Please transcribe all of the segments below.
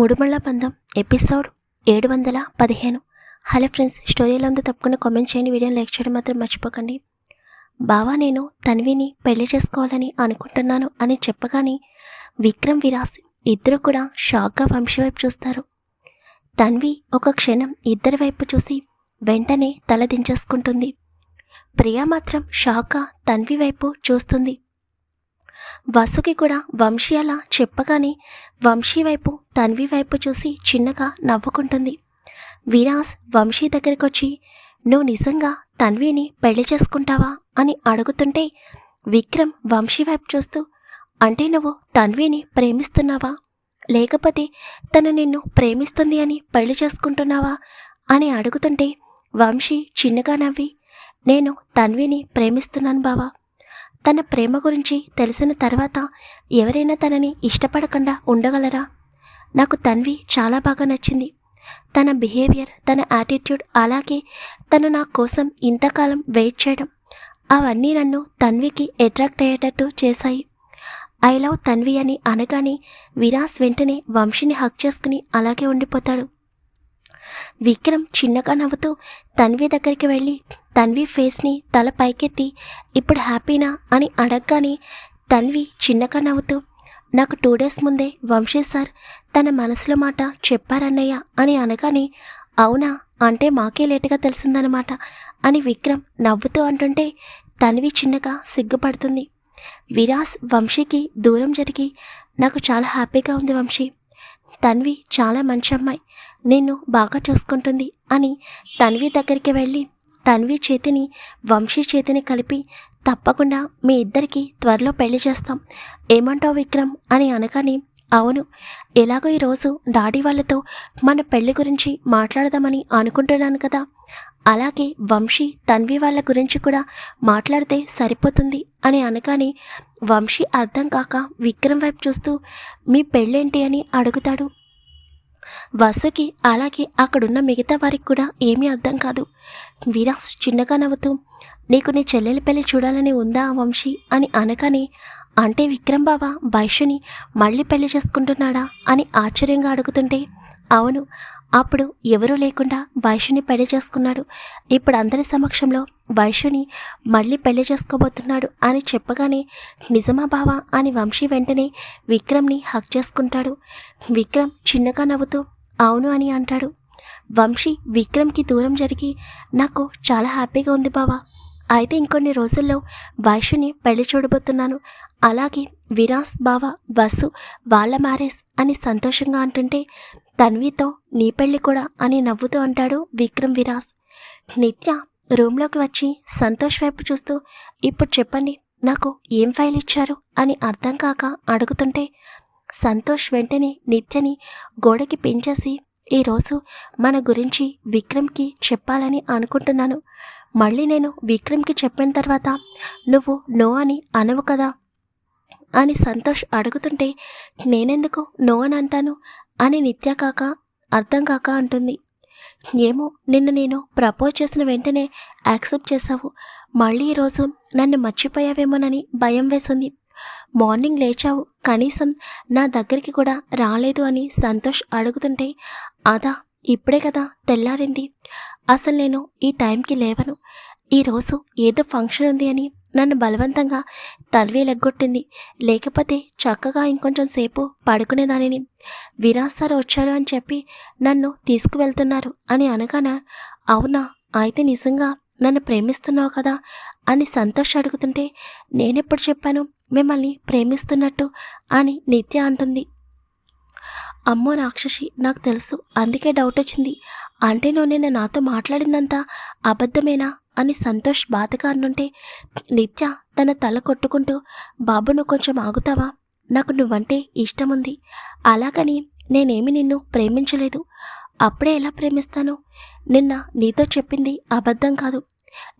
ముడుమళ్ళ బంధం ఎపిసోడ్ ఏడు వందల పదిహేను. హలో ఫ్రెండ్స్ స్టోరీలో అంతా తప్పకుండా కామెంట్ చేయండి వీడియోని లైక్ చేయడం మాత్రం మర్చిపోకండి. బావా నేను తన్విని పెళ్ళి చేసుకోవాలని అనుకుంటున్నాను అని చెప్పగానే విక్రమ్ విరాస్ ఇద్దరు కూడా షాక్గా వంశీ వైపు చూస్తారు. తన్వి ఒక క్షణం ఇద్దరి వైపు చూసి వెంటనే తల దించేసుకుంటుంది. ప్రియా మాత్రం షాక్గా తన్వి వైపు చూస్తుంది. వసుకి కూడా వంశీ అలా చెప్పగానే వంశీ వైపు తన్వి వైపు చూసి చిన్నగా నవ్వుకుంటుంది. విరాస్ వంశీ దగ్గరికి వచ్చి నువ్వు నిజంగా తన్విని పెళ్ళి చేసుకుంటావా? అని అడుగుతుంటే విక్రమ్ వంశీ వైపు చూస్తూ అంటే నువ్వు తన్విని ప్రేమిస్తున్నావా? లేకపోతే తను నిన్ను ప్రేమిస్తుంది అని పెళ్ళి చేసుకుంటున్నావా? అని అడుగుతుంటే వంశీ చిన్నగా నవ్వి నేను తన్విని ప్రేమిస్తున్నాను బావా తన ప్రేమ గురించి తెలిసిన తర్వాత ఎవరైనా తనని ఇష్టపడకుండా ఉండగలరా? నాకు తన్వి చాలా బాగా నచ్చింది. తన బిహేవియర్ తన యాటిట్యూడ్ అలాగే తను నా కోసం ఇంతకాలం వెయిట్ చేయడం అవన్నీ నన్ను తన్వికి అట్రాక్ట్ అయ్యేటట్టు చేశాయి. ఐ లవ్ తన్వి అని అనగానే విరాస్ వెంటనే వంశీని హక్ చేసుకుని అలాగే ఉండిపోతాడు. విక్రమ్ చిన్నగా నవ్వుతూ తన్వి దగ్గరికి వెళ్ళి తన్వి ఫేస్ని తల పైకెత్తి ఇప్పుడు హ్యాపీనా? అని అడగగానే తన్వి చిన్నగా నవ్వుతూ నాకు టూ డేస్ ముందే వంశీ సార్ తన మనసులో మాట చెప్పారన్నయ్య అని అనగానే అవునా? అంటే మాకే లేటుగా తెలిసిందనమాట అని విక్రమ్ నవ్వుతూ అంటుంటే తన్వి చిన్నగా సిగ్గుపడుతుంది. విరాస్ వంశీకి దూరం జరిగి నాకు చాలా హ్యాపీగా ఉంది వంశీ. తన్వి చాలా మంచి అమ్మాయి. నిన్ను బాగా చూసుకుంటుంది అని తన్వి దగ్గరికి వెళ్ళి తన్వి చేతిని వంశీ చేతిని కలిపి తప్పకుండా మీ ఇద్దరికి త్వరలో పెళ్ళి చేస్తాం. ఏమంటావు విక్రమ్? అని అనగానే అవును. ఎలాగో ఈరోజు డాడీ వాళ్ళతో మన పెళ్ళి గురించి మాట్లాడదామని అనుకుంటున్నాను కదా. అలాగే వంశీ తన్వి వాళ్ళ గురించి కూడా మాట్లాడితే సరిపోతుంది అని అనగానే వంశీ అర్థం కాక విక్రమ్ వైపు చూస్తూ మీ పెళ్ళేంటి అని అడుగుతాడు. వసుకి అలాగే అక్కడున్న మిగతా వారికి కూడా ఏమీ అర్థం కాదు. విరాస్ చిన్నగా నవ్వుతూ నీకు నీ చెల్లెలి పెళ్ళి చూడాలని ఉందా వంశీ? అని అనగానే అంటే విక్రమ్ బావ వైశ్యుని మళ్ళీ పెళ్ళి చేసుకుంటున్నాడా? అని ఆశ్చర్యంగా అడుగుతుంటే అవును అప్పుడు ఎవరూ లేకుండా వైశ్యుని పెళ్ళి చేసుకున్నాడు. ఇప్పుడు అందరి సమక్షంలో వైశ్యుని మళ్ళీ పెళ్ళి చేసుకోబోతున్నాడు అని చెప్పగానే నిజమా బావా అని వంశీ వెంటనే విక్రమ్ని హక్ చేసుకుంటాడు. విక్రమ్ చిన్నగా నవ్వుతూ అవును అని అంటాడు. వంశీ విక్రమ్కి దూరం జరిగి నాకు చాలా హ్యాపీగా ఉంది బావా. అయితే ఇంకొన్ని రోజుల్లో వైశ్యుని పెళ్ళి చూడబోతున్నాను. అలాగే విరాస్ బావ వసు వాళ్ళ మ్యారేజ్ అని సంతోషంగా అంటుంటే తన్వితో నీ పెళ్ళి కూడా అని నవ్వుతూ అంటాడు విక్రమ్ విరాస్. నిత్య రూమ్లోకి వచ్చి సంతోష్ వైపు చూస్తూ ఇప్పుడు చెప్పండి నాకు ఏం ఫైల్ ఇచ్చారు? అని అర్థం కాక అడుగుతుంటే సంతోష్ వెంటనే నిత్యని గోడకి పెంచేసి ఈరోజు మన గురించి విక్రమ్కి చెప్పాలని అనుకుంటున్నాను. మళ్ళీ నేను విక్రమ్కి చెప్పిన తర్వాత నువ్వు నో అని అనవు కదా. అని సంతోష్ అడుగుతుంటే నేనెందుకు? నో అని అంటాను అని నిత్య కాక అర్థం కాక అంటుంది. ఏమో నిన్ను నేను ప్రపోజ్ చేసిన వెంటనే యాక్సెప్ట్ చేసావు మళ్ళీ ఈరోజు నన్ను మర్చిపోయావేమోనని భయం వేసింది. మార్నింగ్ లేచావు. కనీసం నా దగ్గరికి కూడా రాలేదు అని సంతోష్ అడుగుతుంటే అదా ఇప్పుడే కదా తెల్లారింది. అసలు నేను ఈ టైంకి లేవను. ఈరోజు ఏదో ఫంక్షన్ ఉంది అని నన్ను బలవంతంగా తలవి లెగ్గొట్టింది. లేకపోతే చక్కగా ఇంకొంచెం సేపు పడుకునేదానిని. విరాజ్ వచ్చారు అని చెప్పి నన్ను తీసుకువెళ్తున్నారు అని అనగానే అవునా అయితే నిజంగా నన్ను ప్రేమిస్తున్నావు కదా? అని సంతోష్ అడుగుతుంటే నేనెప్పుడు చెప్పాను మిమ్మల్ని ప్రేమిస్తున్నట్టు? అని నిత్య అంటుంది. అమ్మో రాక్షసి నాకు తెలుసు అందుకే డౌట్ వచ్చింది అంటే నువ్వు నిన్న నాతో మాట్లాడిందంతా అబద్ధమేనా? అని సంతోష్ బాధగా అన్నుంటే నిత్య తన తల కొట్టుకుంటూ బాబు నువ్వు కొంచెం ఆగుతావా? నాకు నువ్వంటే ఇష్టం ఉంది అలాగని నేనేమి నిన్ను ప్రేమించలేదు. అప్పుడే ఎలా ప్రేమిస్తాను? నిన్న నీతో చెప్పింది అబద్ధం కాదు.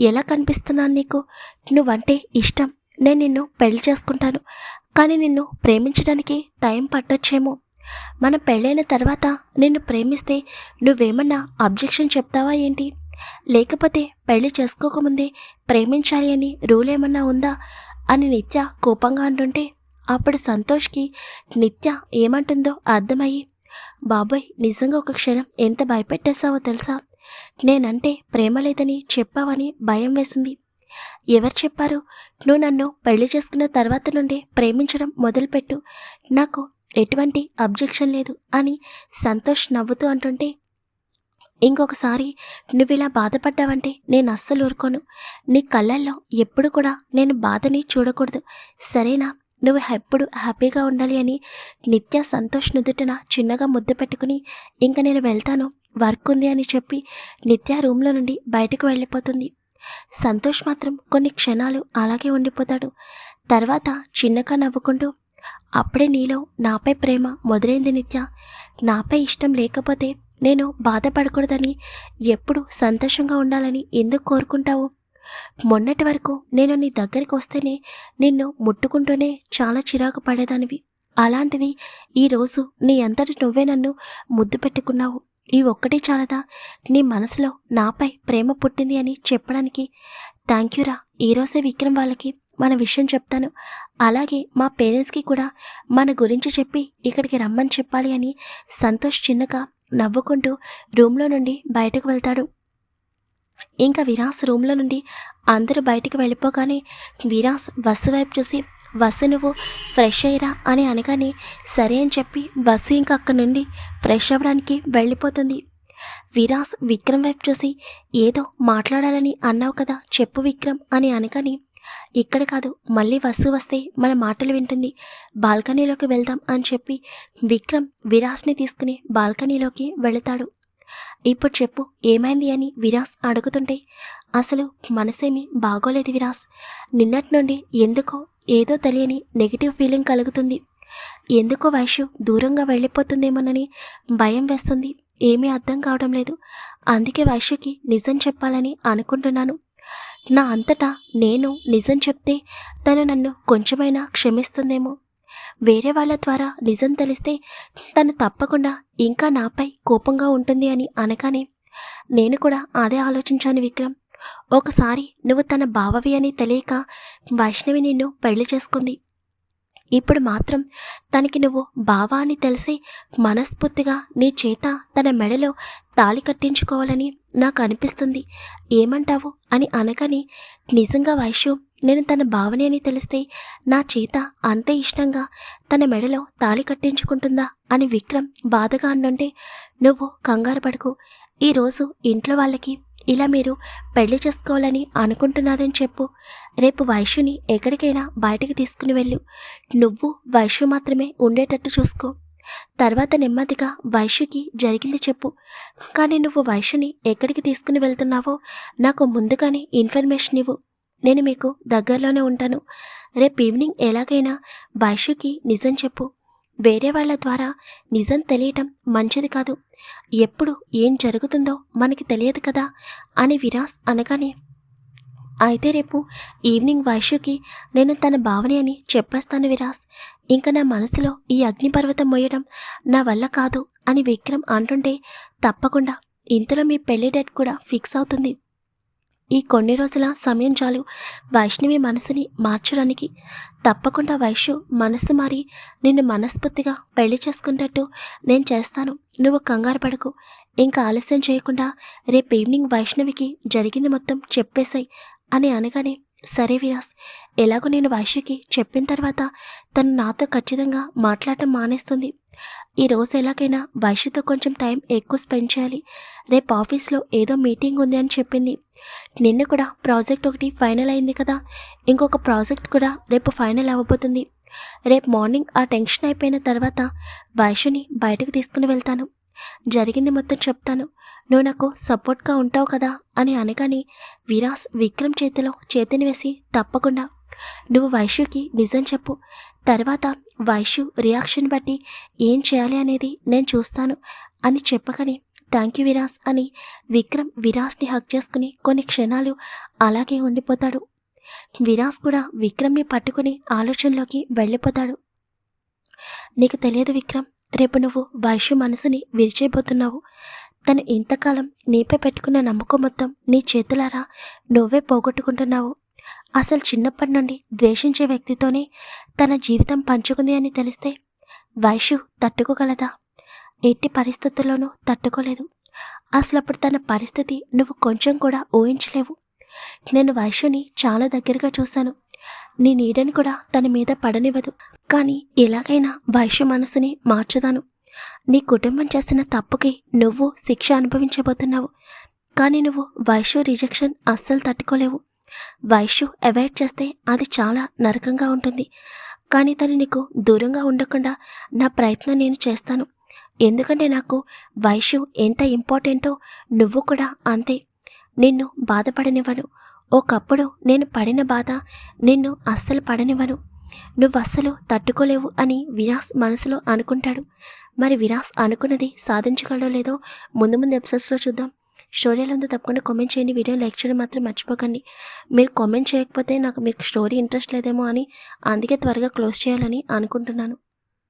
ఎలా కనిపిస్తున్నాను నీకు? నువ్వంటే ఇష్టం. నేను నిన్ను పెళ్ళి చేసుకుంటాను. కానీ నిన్ను ప్రేమించడానికి టైం పట్టొచ్చేమో. మన పెళ్ళైన తర్వాత నిన్ను ప్రేమిస్తే నువ్వేమన్నా అబ్జెక్షన్ చెప్తావా ఏంటి? లేకపోతే పెళ్ళి చేసుకోకముందే ప్రేమించాలి అని రూల్ ఏమన్నా ఉందా? అని నిత్య కోపంగా అంటుంటే అప్పుడు సంతోష్కి నిత్య ఏమంటుందో అర్థమయ్యి బాబోయ్ నిజంగా ఒక క్షణం ఎంత భయపెట్టేశావో తెలుసా? నేనంటే ప్రేమ లేదని చెప్పావని భయం వేసింది. ఎవరు చెప్పారు? నువ్వు నన్ను పెళ్ళి చేసుకున్న తర్వాత నుండి ప్రేమించడం మొదలుపెట్టు. నాకు ఎటువంటి అబ్జెక్షన్ లేదు అని సంతోష్ నవ్వుతూ అంటుంటే ఇంకొకసారి నువ్వు ఇలా బాధపడ్డావంటే నేను అస్సలు ఊరుకోను. నీ కళ్ళల్లో ఎప్పుడు కూడా నేను బాధని చూడకూడదు. సరేనా? నువ్వు ఎప్పుడు హ్యాపీగా ఉండాలి అని నిత్య సంతోష్ నుదుటిన చిన్నగా ముద్దు పెట్టుకుని ఇంక నేను వెళ్తాను వర్క్ ఉంది అని చెప్పి నిత్య రూమ్లో నుండి బయటకు వెళ్ళిపోతుంది. సంతోష్ మాత్రం కొన్ని క్షణాలు అలాగే ఉండిపోతాడు. తర్వాత చిన్నగా నవ్వుకుంటూ అప్పుడే నీలో నాపై ప్రేమ మొదలైంది నిత్య. నాపై ఇష్టం లేకపోతే నేను బాధపడకూడదని ఎప్పుడు సంతోషంగా ఉండాలని ఎందుకు కోరుకుంటావు? మొన్నటి వరకు నేను నీ దగ్గరికి వస్తేనే నిన్ను ముట్టుకుంటూనే చాలా చిరాకు పడేదానివి. అలాంటిది ఈరోజు నీ అంతటి నువ్వే నన్ను ముద్దు పెట్టుకున్నావు. ఈ ఒక్కటే చాలదా? నీ మనసులో నాపై ప్రేమ పుట్టింది అని చెప్పడానికి. థ్యాంక్ యూరా ఈరోజే విక్రమ్ వాళ్ళకి మన విషయం చెప్తాను. అలాగే మా పేరెంట్స్కి కూడా మన గురించి చెప్పి ఇక్కడికి రమ్మని చెప్పాలి అని సంతోష్ చిన్నగా నవ్వుకుంటూ రూమ్లో నుండి బయటకు వెళ్తాడు. ఇంకా విరాస్ రూమ్లో నుండి అందరూ బయటికి వెళ్ళిపోగానే విరాస్ బస్సు వైపు చూసి బస్సు నువ్వు ఫ్రెష్ అయ్యరా? అని అనగానే సరే అని చెప్పి బస్సు ఇంకా అక్కడి నుండి ఫ్రెష్ అవ్వడానికి వెళ్ళిపోతుంది. విరాస్ విక్రమ్ వైపు చూసి ఏదో మాట్లాడాలని అన్నావు కదా చెప్పు విక్రమ్ అని అనగానే ఇక్కడ కాదు మళ్ళీ వస్తు వస్తే మన మాటలు వింటుంది. బాల్కనీలోకి వెళ్దాం అని చెప్పి విక్రమ్ విరాస్ని తీసుకుని బాల్కనీలోకి వెళతాడు. ఇప్పుడు చెప్పు ఏమైంది అని విరాస్ అడుగుతుంటే అసలు మనసేమి బాగోలేదు విరాస్ నిన్నటి నుండి ఎందుకో ఏదో తెలియని నెగిటివ్ ఫీలింగ్ కలుగుతుంది. ఎందుకో వైశ్యు దూరంగా వెళ్ళిపోతుందేమోనని భయం వేస్తుంది. ఏమీ అర్థం కావడం లేదు. అందుకే వైశ్యుకి నిజం చెప్పాలని అనుకుంటున్నాను. నా అంతటా నేను నిజం చెప్తే తను నన్ను కొంచెమైనా క్షమిస్తుందేమో? వేరే వాళ్ళ ద్వారా నిజం తెలిస్తే తను తప్పకుండా ఇంకా నాపై కోపంగా ఉంటుంది అని అనగానే నేను కూడా అదే ఆలోచించాను విక్రమ్. ఒకసారి నువ్వు తన బావవి అని తెలియక వైష్ణవి నిన్ను పెళ్ళి చేసుకుంది. ఇప్పుడు మాత్రం తనకి నువ్వు బావా అని తెలిసి మనస్ఫూర్తిగా నీ చేత తన మెడలో తాళి కట్టించుకోవాలని నాకు అనిపిస్తుంది. ఏమంటావు? అని అనగానే నిజంగా వైశ్యు నేను తన భావని అని తెలిస్తే నా చేత అంతే ఇష్టంగా తన మెడలో తాళి కట్టించుకుంటుందా? అని విక్రమ్ బాధగా అన్నుంటే నువ్వు కంగారు పడకు. ఈరోజు ఇంట్లో వాళ్ళకి ఇలా మీరు పెళ్ళి చేసుకోవాలని అనుకుంటున్నారని చెప్పు. రేపు వైశ్యుని ఎక్కడికైనా బయటికి తీసుకుని వెళ్ళు. నువ్వు వైశ్యు మాత్రమే ఉండేటట్టు చూసుకో. తర్వాత నెమ్మదిగా వైశ్యుకి జరిగింది చెప్పు. కానీ నువ్వు వైశ్యుని ఎక్కడికి తీసుకుని వెళ్తున్నావో నాకు ముందుగానే ఇన్ఫర్మేషన్ ఇవ్వు. నేను మీకు దగ్గరలోనే ఉంటాను. రేపు ఈవినింగ్ ఎలాగైనా వైశ్యుకి నిజం చెప్పు. వేరే వాళ్ళ ద్వారా నిజం తెలియటం మంచిది కాదు. ఎప్పుడు ఏం జరుగుతుందో మనకి తెలియదు కదా అని విరాస్ అనగానే అయితే రేపు ఈవినింగ్ వైశ్యుకి నేను తన భావనే అని చెప్పేస్తాను విరాస్. ఇంకా నా మనసులో ఈ అగ్నిపర్వతం మోయడం నా వల్ల కాదు అని విక్రమ్ అంటుంటే తప్పకుండా. ఇంతలో మీ పెళ్ళి డేట్ కూడా ఫిక్స్ అవుతుంది. ఈ కొన్ని రోజుల సమయం చాలు. వైష్ణవి మనసుని మార్చడానికి తప్పకుండా వైష్ణు మనసు మారి నిన్ను మనస్ఫూర్తిగా పెళ్ళి చేసుకున్నట్టు నేను చేస్తాను. నువ్వు కంగారు పడకు. ఇంకా ఆలస్యం చేయకుండా రేపు ఈవినింగ్ వైష్ణవికి జరిగింది మొత్తం చెప్పేశాయి అని అనగానే సరే విరాస్ ఎలాగో నేను వైశ్యకి చెప్పిన తర్వాత తను నాతో ఖచ్చితంగా మాట్లాడటం మానేస్తుంది. ఈ రోజు ఎలాగైనా వైశ్యతో కొంచెం టైం ఎక్కువ స్పెండ్ చేయాలి. రేపు ఆఫీస్లో ఏదో మీటింగ్ ఉంది అని చెప్పింది. నిన్న కూడా ప్రాజెక్ట్ ఒకటి ఫైనల్ అయింది కదా. ఇంకొక ప్రాజెక్ట్ కూడా రేపు ఫైనల్ అవ్వబోతుంది. రేపు మార్నింగ్ ఆ టెన్షన్ అయిపోయిన తర్వాత వైశ్యుని బయటకు తీసుకుని వెళ్తాను. జరిగింది మొత్తం చెప్తాను. నువ్వు నాకు సపోర్ట్గా ఉంటావు కదా అని అనగానే విరాస్ విక్రమ్ చేతిలో చేతిని వేసి తప్పకుండా నువ్వు వైశ్యుకి నిజం చెప్పు. తర్వాత వైశ్యు రియాక్షన్ బట్టి ఏం చేయాలి అనేది నేను చూస్తాను అని చెప్పకనే థ్యాంక్ యూ విరాస్ అని విక్రమ్ విరాస్ని హక్ చేసుకుని కొన్ని క్షణాలు అలాగే ఉండిపోతాడు. విరాస్ కూడా విక్రమ్ని పట్టుకుని ఆలోచనలోకి వెళ్ళిపోతాడు. నీకు తెలియదు విక్రమ్ రేపు నువ్వు వైశ్యు మనసుని విరిచేయబోతున్నావు. తను ఇంతకాలం నీపై పెట్టుకున్న నమ్మకం మొత్తం నీ చేతులారా నువ్వే పోగొట్టుకుంటున్నావు. అసలు చిన్నప్పటి నుండి ద్వేషించే వ్యక్తితోనే తన జీవితం పంచుకుంది అని తెలిస్తే వైశ్యు తట్టుకోగలదా? ఎట్టి పరిస్థితుల్లోనూ తట్టుకోలేదు. అసలు అప్పుడు తన పరిస్థితి నువ్వు కొంచెం కూడా ఊహించలేవు. నేను వైశ్యుని చాలా దగ్గరగా చూశాను. నీ నీడని కూడా తన మీద పడనివ్వదు. కానీ ఎలాగైనా వైశ్య మనసుని మార్చుదాను నీ కుటుంబం చేసిన తప్పుకి నువ్వు శిక్ష అనుభవించబోతున్నావు. కానీ నువ్వు వైశ్య రిజెక్షన్ అస్సలు తట్టుకోలేవు. వైశ్యు అవాయిడ్ చేస్తే అది చాలా నరకంగా ఉంటుంది. కానీ తను నీకు దూరంగా ఉండకుండా నా ప్రయత్నం నేను చేస్తాను. ఎందుకంటే నాకు వైశ్యు ఎంత ఇంపార్టెంటో నువ్వు కూడా అంతే. నిన్ను బాధపడనివ్వను. ఒకప్పుడు నేను పడిన బాధ నిన్ను అస్సలు పడనివ్వను. నువ్వు అస్సలు తట్టుకోలేవు అని విరాస్ మనసులో అనుకుంటాడు. మరి విరాస్ అనుకున్నది సాధించగలడో లేదో ముందు ముందు ఎపిసోడ్స్లో చూద్దాం. స్టోరీలు ఉందో తప్పకుండా కామెంట్ చేయండి. వీడియో లైక్ చేయడం మాత్రం మర్చిపోకండి. మీరు కామెంట్ చేయకపోతే నాకు మీకు స్టోరీ ఇంట్రెస్ట్ లేదేమో అని అందుకే త్వరగా క్లోజ్ చేయాలని అనుకుంటున్నాను.